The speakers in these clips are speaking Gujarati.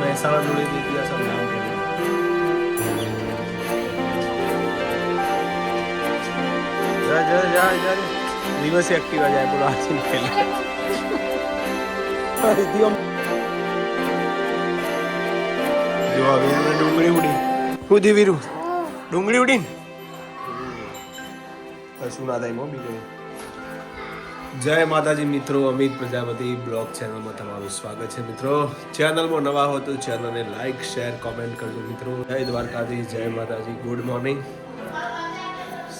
મહેસાણા જોડે બે દિવસ અમદાવાદ જા જા જા જા દિવસે એક્ટિવા જાય બોલો આથી પહેલા રીતિઓ જો હવે એને ડુંગળી ઉડી ઉધી વીરુ ડુંગળી ઉડી કશું ના થાય મો બીજું જય માતાજી મિત્રો અમિત પ્રજાપતિ બ્લોગ ચેનલમાં તમારું સ્વાગત છે મિત્રો. ચેનલમાં નવા હો તો ચેનલને લાઈક શેર કોમેન્ટ કરજો મિત્રો. જય દ્વારકાધીશ જય માતાજી ગુડ મોર્નિંગ.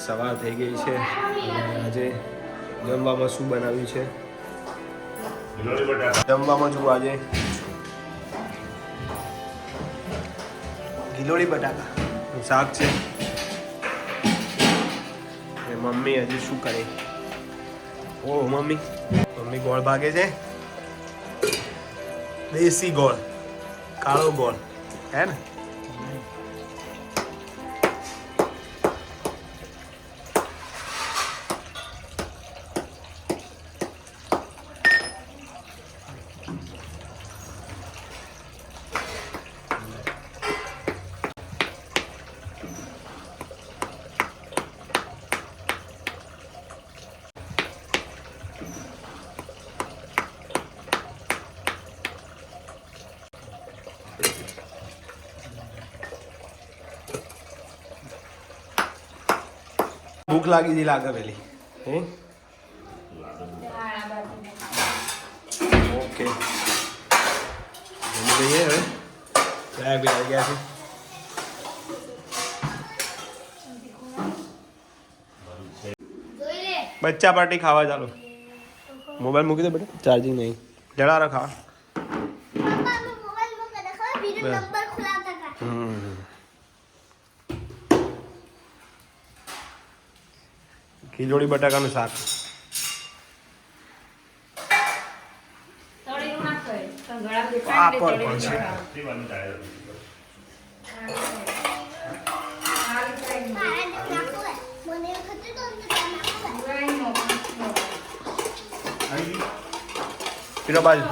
સવાર થઈ ગઈ છે આજે જમવામાં શું બનાવ્યું છે? જમવામાં શું આજે. ગિલોડી બટાકા. શાક છે. મમ્મી હજી શું કરે? ઓ મમ્મી મમ્મી ગોળ ભાગે છે દેશી ગોળ કાળો ગોળ હે ને ભૂખ લાગી હતી લાગે પેલી હે ઓકે જમી લઈએ હવે ચા બી આવી ગયા છે બચ્ચા પાર્ટી ખાવા ચાલો મોબાઈલ મૂકી દે બેટા ચાર્જિંગ નહીં જળારો ખાવા હમ ખીચોડી બટાકાનું શાક. પાપડ પણ છે. પીરો બાજુ.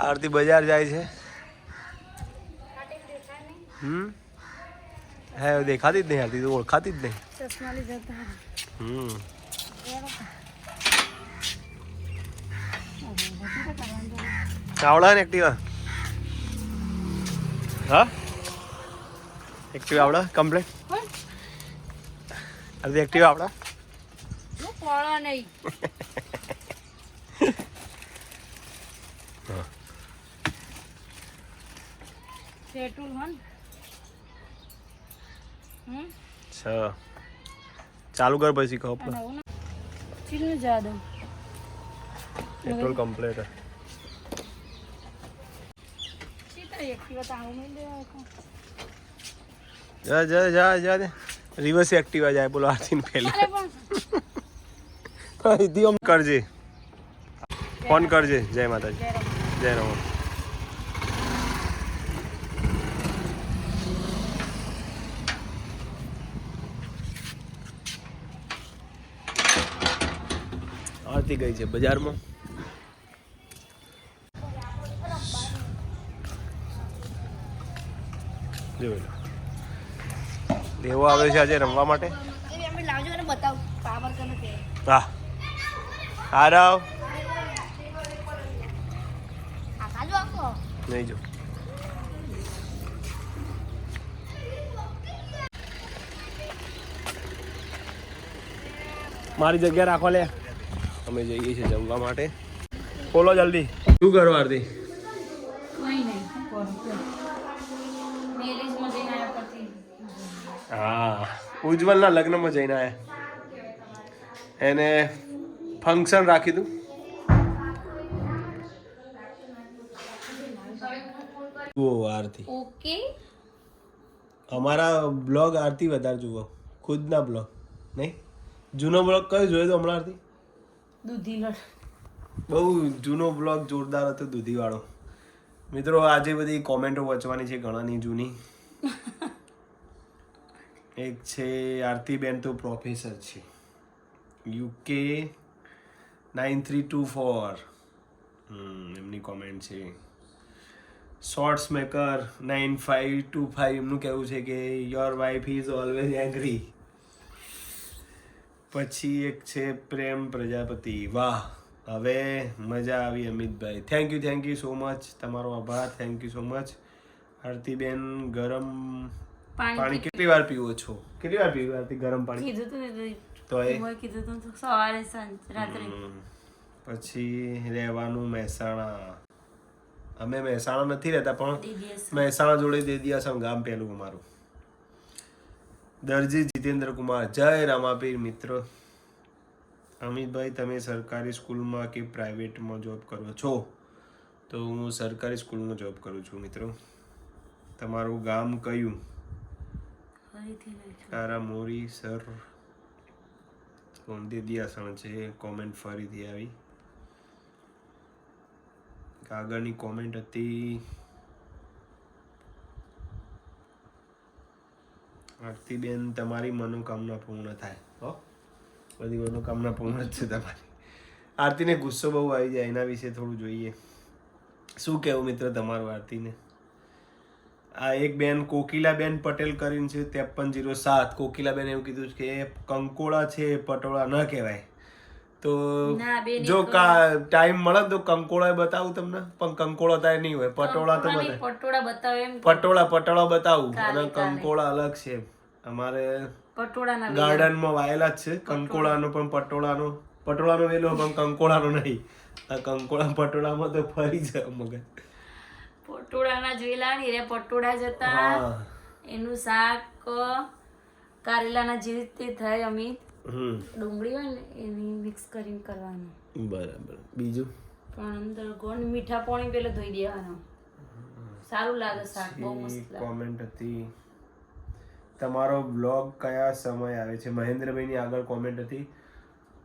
આરતી બજાર જાય છે. હમ? હે દેખાતી જ નહીં આરતી તો ઓળખાતી જ નહીં. હમ. આવડા ને એક્ટિવા હા? એક્ટિવા આવડા? કમ્પ્લેટ અડધી એક્ટિવા આવડા? પેટ્રોલ હન. હમ? છ. ચાલુ કર પછી કહો પણ. આવું ના ચીલનું જા દઉં. પેટ્રોલ કમ્પ્લેટ જા જા જા જા દે. રિવર્સ એક્ટિવા જાય બોલો આથી પહેલા. પણ કરજે. ફોન કરજે. જય માતાજી. જય રામ. જય ગઈ છે બજારમાં. જોઈ દેવો આવે છે આજે રમવા માટે? એ અમે લાવજો અને બતાવ પાવર કને કે હા આરવ આ કાજો નહીં જો. મારી જગ્યા રાખો લે. અમે જઈએ છીએ જમવા માટે. બોલો જલ્દી. શું કરો આરતી? હા ઉજ્જવલના લગ્નમાં જઈને આવ્યા એને ફંક્શન રાખ્યું હતું જુઓ આરતી. ઓકે. અમારા બ્લોગ આરતી વધારે જુઓ. ખુદના બ્લોગ નહીં? જૂનો બ્લોગ કયો જોયો તો હમણાં આરતી? દૂધી લડ બહુ જૂનો બ્લોગ જોરદાર હતો દૂધીવાળો. મિત્રો આજે બધી કોમેન્ટો વાંચવાની છે ઘણાની જૂની. એક છે આરતીબેન તો પ્રોફેસર છે. UK nine three two four એમની કોમેન્ટ છે. Shorts maker nine five two five એમનું કહેવું છે કે your wife is always angry પછી એક છે પ્રેમ પ્રજાપતિ. વાહ હવે મજા આવી Amitbhai. Thank you thank you so much તમારો આભાર. થેન્ક યુ સો મચ આરતીબેન ગરમ પાણી કેટલી વાર પીવો છો? કેટલી વાર પીવું આરતી? ગરમ પાણી? કીધું તું તો એ કીધું તું સવારે સાંજ રાત્રે. પછી રહેવાનું મહેસાણા. અમે મહેસાણા નથી રહેતા પણ મહેસાણા જોડે દેદિયાસણ ગામ પહેલું અમારું. દરજી જીતેન્દ્ર કુમાર. જય રામાપીર મિત્ર. અમિતભાઈ તમે સરકારી સ્કૂલમાં કે પ્રાઇવેટમાં જોબ કરો છો? તો હું સરકારી સ્કૂલમાં જોબ કરું છું મિત્રો. તમારું ગામ કયું? તારા મોરી સર. દેદિયાસણ છે. કોમેન્ટ ફરીથી આવી. આગળની કોમેન્ટ હતી. આરતીબેન તમારી મનોકામના પૂર્ણ થાય, હો. બધી મનોકામના પૂર્ણ જ છે તમારી. આરતીને ગુસ્સો બહુ આવી જાય, એના વિશે થોડું જોઈએ. શું કહેવું મિત્ર તમારું આરતીને? આ એક બેન કોકિલાબેન પટેલ કરીને છે, ત્રેપન જીરો સાત. કોકિલાબેન એવું કીધું છે કે કંકોળા છે, પટોળા ન કહેવાય. તો જો કા ટાઈમ મળે તો કંકોળા બતાવું તમને? પણ કંકોળો તારે નહીં હોય પટોળા તો બતાવે પટોળા બતાવે પટોળા પટોળા બતાવું અને કંકોળા અલગ છે. અમારે પટોળાના ગાર્ડનમાં વાયેલા જ છે કંકોળાનો પણ પટોળાનો પટોળાનો વેલો પણ કંકોળાનો નહીં. આ કંકોળા પટોળામાં તો ફરી જાય મગજ. પટોળાના જોયેલા ને એ પટોળા જતા એનું શાક કારેલાના જેવી રીતે થાય અમિત ડુંગળી હોય ને એની મિક્સ કરીને કરવાનું. બરાબર. બીજું? પણ અંદર ગોળ મીઠા પાણી પેલો ધોઈ દેવાનું. સારું લાગે શાક બહુ મસ્ત કોમેન્ટ હતી તમારો બ્લોગ કયા સમય આવે છે? મહેન્દ્રભાઈની આગળ કોમેન્ટ હતી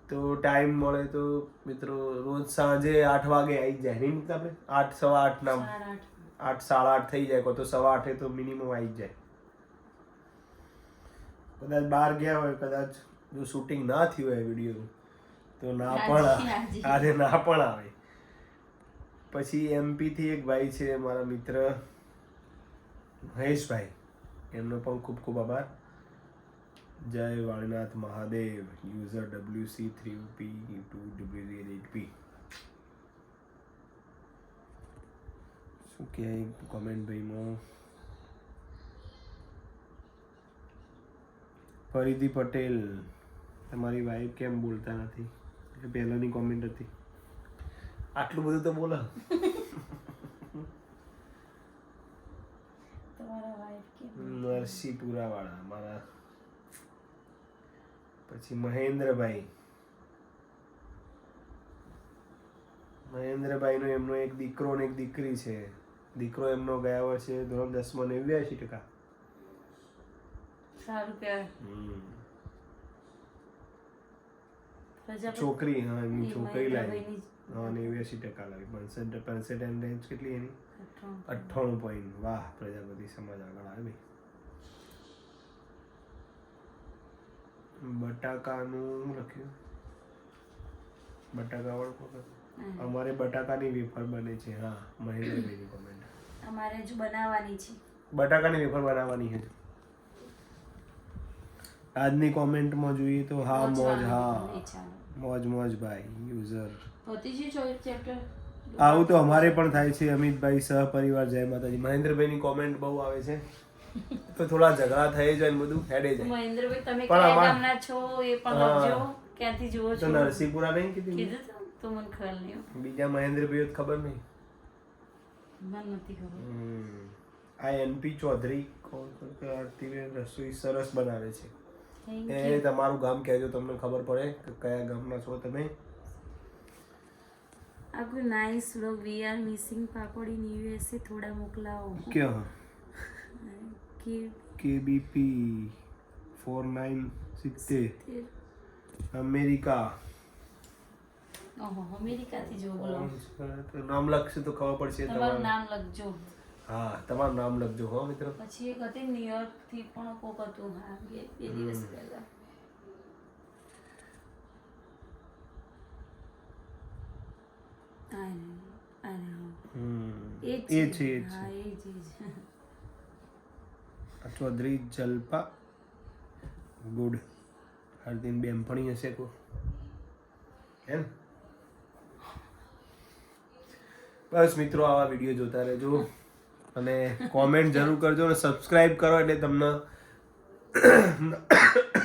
તો ટાઈમ મળે તો મિત્રો રોજ સાંજે આઠ વાગે આવી જાય. નહીં તમે આપણે આઠ સવા આઠ ના આઠ. સાડા આઠ થઈ જાય. તો સવા આઠે તો મિનિમમ આવી જાય. કદાચ બહાર ગયા હોય કદાચ જો શૂટિંગ ના થયું હોય વીડિયો તો ના પણ. આજે ના પણ આવે. પછી એમપીથી એક ભાઈ છે મારા મિત્ર મહેશભાઈ. એમનો પણ ખૂબ ખૂબ આભાર. Jai Valinath Mahadev user W C three P two W at P શું કહે કોમેન્ટ ભાઈમાં? ફરીદી પટેલ. તમારી વાઈફ કેમ બોલતા નથી? એ પહેલાની કોમેન્ટ હતી. આટલું બધું તો બોલો. નરસિંહપુરા વાળા મારા પછી મહેન્દ્રભાઈ. મહેન્દ્રભાઈ નો એમનો એક દીકરો ને એક દીકરી છે. દીકરો એમનો ગયા વર્ષે ધોરણ દસમાં નેવ્યાસી ટકા. સારું કહેવાય. છોકરી હા એમની છોકરી લાવી. હા નેવ્યાસી ટકા લાવી. પંસઠ પંસઠ એન્ડ રેન્જ કેટલી એની? અઠ્ઠાણું. પોઈન્ટ વાહ પ્રજાપતિ સમાજ આગળ આવી બટાકાનું લખ્યું? બટાકા વાળું અમારે બટાકાની વેફર બને છે હા મહેન્દ્રભાઈની કોમેન્ટ અમારે જ બનાવવાની છે. બટાકાની વેફર બનાવવાની છે. આજની કોમેન્ટમાં જોઈએ તો હા મોજ હા. મોજ મોજ ભાઈ યુઝર આવું તો અમારે પણ થાય છે અમિતભાઈ સહપરિવાર જય માતાજી. મહેન્દ્રભાઈની કોમેન્ટ બહુ આવે છે. તો થોડા ઝઘડા થઈ જાય ને બધું હેડે જાય. મહેન્દ્રભાઈ તમે કયા ગામના છો એ પણ. લખજો ક્યાંથી જુઓ તો છો? નરસિંહપુરા નહીં કીધું કીધું તો મને ખબર નહીં બીજા મહેન્દ્રભાઈ તો ખબર નહીં? મને નથી ખબર. આ એનપી ચૌધરી કોણ કોણ રસોઈ સરસ બનાવે છે. એ you. તમારું ગામ કહેજો તમને ખબર પડે કે કયા ગામના છો તમે. આપકો nice vlog we are missing papad in USA થોડા મોકલાવો. ક્યાં? કે કેબીપી ફોર નાઇન સિત્તેર તે અમેરિકા. ઓહો અમેરિકાથી જો બોલો. તો નામ લખશે તો ખબર પડશે તમારું તમારું. નામ લખજો. હા તમારું નામ લખજો હો મિત્રો. પછી એક હતી ન્યુયોર્કથી પણ કોક હતું હા બે બે દિવસ પહેલા. એ છે. હા ચૌધરી જલપા. ગુડ. હરદીન બેનપણી હશે કો એમ? બસ મિત્રો આવા વીડિયો જોતા રહેજો. અને કોમેન્ટ જરૂર કરજો અને સબસ્ક્રાઇબ કરો એટલે તમને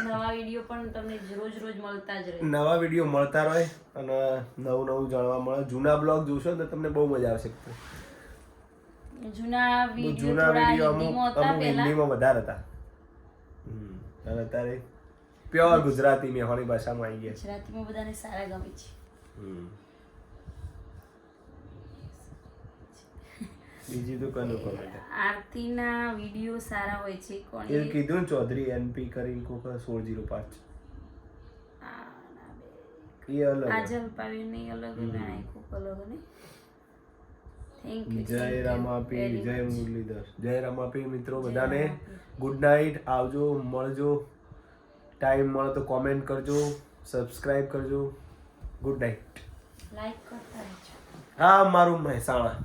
નવા વીડિયો પણ તમને રોજ રોજ મળતા જ રહે. નવા વીડિયો મળતા રહે અને નવું નવું જાણવા મળે. જૂના બ્લોગ જોશો ને તો તમને બહુ મજા આવશે. જૂના વીડિયો જૂના વીડિયો અમુક અમુક હિન્દીમાં વધારે હતા. અને અત્યારે પ્યોર ગુજરાતી મેહોણી ભાષામાં આવી ગયા ગુજરાતીમાં બધાને સારા ગમે છે. હમ. બીજી તો કનું કોમેન્ટ આરતીના વીડિયો સારા હોય છે કોણ? એ કીધું ચૌધરી એનપી કરીને કોક સોળ જીરો પાંચ. એ અલગ આજલ પાવી નહીં અલગ ના કોક અલગ ને. જય રામાપી જય મુરલીધર. જય રામાપી મિત્રો બધાને. ગુડ નાઇટ આવજો મળજો. ટાઈમ મળે તો કોમેન્ટ કરજો. સબસ્ક્રાઇબ કરજો. ગુડ નાઇટ લાઈક કરતા રહેજો. હા મારું મહેસાણા.